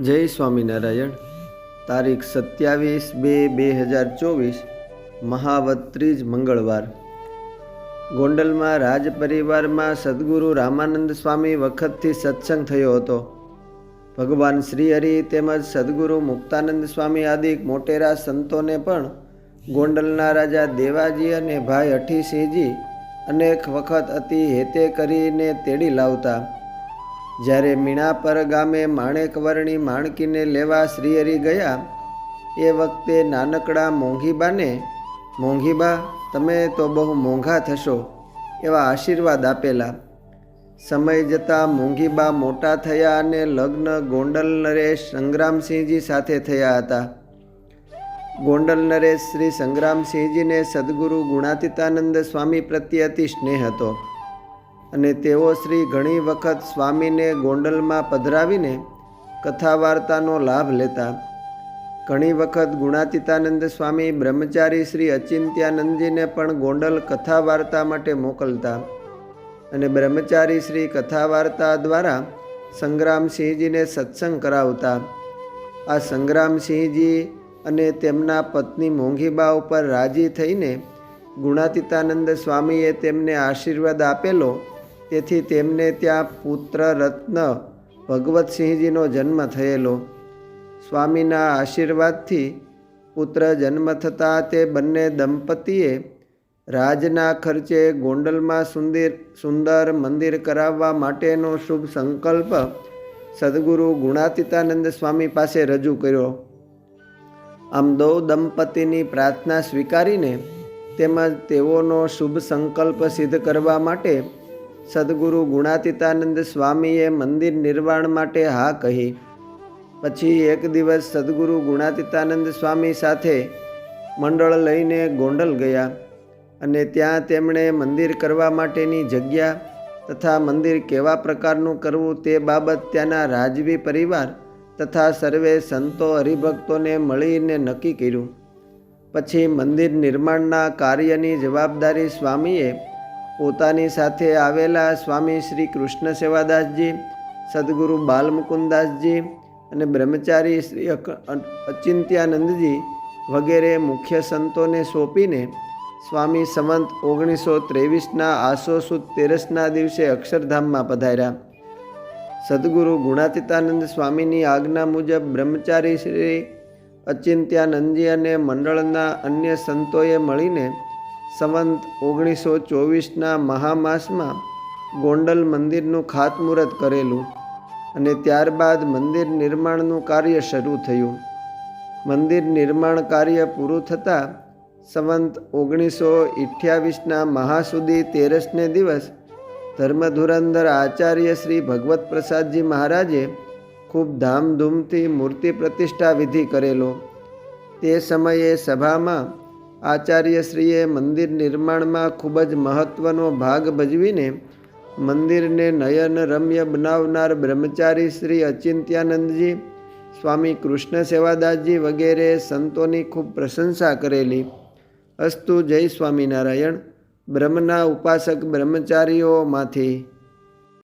જય સ્વામિનારાયણ. તારીખ સત્યાવીસ બે બે હજાર ચોવીસ મહાવત ત્રીજ મંગળવાર. ગોંડલમાં રાજ પરિવારમાં સદગુરુ રામાનંદ સ્વામી વખતથી સત્સંગ થયો હતો. ભગવાન શ્રીહરિ તેમજ સદગુરુ મુક્તાનંદ સ્વામી આદિ મોટેરા સંતોને પણ ગોંડલના રાજા દેવાજી અને ભાઈ હઠીસિંહજી અનેક વખત અતિ હેતે કરીને તેડી લાવતા. જ્યારે મીણાપર ગામે માણેકવર્ણી માણકીને લેવા શ્રીહરી ગયા, એ વખતે નાનકડા મોંઘીબાને, મોંઘીબા, તમે તો બહુ મોંઘા થશો એવા આશીર્વાદ આપેલા. સમય જતાં મોંઘીબા મોટા થયા અને લગ્ન ગોંડલ નરેશ સંગ્રામસિંહજી સાથે થયા હતા. ગોંડલ નરેશ શ્રી સંગ્રામસિંહજીને સદગુરુ ગુણાતીતાનંદ સ્વામી પ્રત્યે અતિ સ્નેહ હતો. અને તેઓ શ્રી ઘણી વખત સ્વામીને ગોંડલમાં પધરાવીને કથા વાર્તાનો લાભ લેતા. ઘણી વખત ગુણાતીતાનંદ સ્વામી બ્રહ્મચારી શ્રી અચિંત્યાનંદજીને પણ ગોંડલ કથા વાર્તા માટે મોકલતા અને બ્રહ્મચારી શ્રી કથા વાર્તા દ્વારા સંગ્રામસિંહજીને સત્સંગ કરાવતા. આ સંગ્રામસિંહજી અને તેમના પત્ની મોંઘીબા ઉપર રાજી થઈને ગુણાતીતાનંદ સ્વામીએ તેમને આશીર્વાદ આપેલો તેથી તેમને ત્યાં પુત્ર રત્ન ભગવતસિંહજીનો જન્મ થયેલો. સ્વામીના આશીર્વાદથી પુત્ર જન્મ થતાં તે બંને દંપતીએ રાજના ખર્ચે ગોંડલમાં સુંદર સુંદર મંદિર કરાવવા માટેનો શુભ સંકલ્પ સદગુરુ ગુણાતીતાનંદ સ્વામી પાસે રજૂ કર્યો. આમ દો દંપતીની પ્રાર્થના સ્વીકારીને તેમજ તેઓનો શુભ સંકલ્પ સિદ્ધ કરવા માટે સદગુરુ ગુણાતીતાનંદ સ્વામીએ મંદિર નિર્માણ માટે હા કહી. પછી એક દિવસ સદગુરુ ગુણાતીતાનંદ સ્વામી સાથે મંડળ લઈને ગોંડલ ગયા અને ત્યાં તેમણે મંદિર કરવા માટેની જગ્યા તથા મંદિર કેવા પ્રકારનું કરવું તે બાબત ત્યાંના રાજવી પરિવાર તથા સર્વે સંતો હરિભક્તોને મળીને નક્કી કર્યું. પછી મંદિર નિર્માણના કાર્યની જવાબદારી સ્વામીએ પોતાની સાથે આવેલા સ્વામી શ્રી કૃષ્ણ સેવાદાસજી, સદગુરુ બાલમુકુદાસજી અને બ્રહ્મચારી શ્રી અચિંત્યાનંદજી વગેરે મુખ્ય સંતોને સોંપીને સ્વામી સંવંત ઓગણીસો ત્રેવીસના આસો સુદ તેરસના દિવસે અક્ષરધામમાં પધાર્યા. સદગુરુ ગુણાતીતાનંદ સ્વામીની આજ્ઞા મુજબ બ્રહ્મચારી શ્રી અચિંત્યાનંદજી અને મંડળના અન્ય સંતોએ મળીને સંવંત ઓગણીસો ચોવીસના મહામાસમાં ગોંડલ મંદિરનું ખાતમુહૂર્ત કરેલું અને ત્યારબાદ મંદિર નિર્માણનું કાર્ય શરૂ થયું. મંદિર નિર્માણ કાર્ય પૂરું થતાં સંવંત ઓગણીસો અઠ્યાવીસના મહાસુદી તેરસને દિવસ ધર્મધુરંધર આચાર્ય શ્રી ભગવત પ્રસાદજી મહારાજે ખૂબ ધામધૂમથી મૂર્તિ પ્રતિષ્ઠા વિધિ કરેલો. તે સમયે સભામાં આચાર્યશ્રીએ મંદિર નિર્માણમાં ખૂબ જ મહત્ત્વનો ભાગ ભજવીને મંદિરને નયન રમ્ય બનાવનાર બ્રહ્મચારી શ્રી અચિંત્યાનંદજી, સ્વામી કૃષ્ણ સેવાદાસજી વગેરે સંતોની ખૂબ પ્રશંસા કરેલી. અસ્તુ જય સ્વામિનારાયણ, બ્રહ્મના ઉપાસક બ્રહ્મચારીઓમાંથી.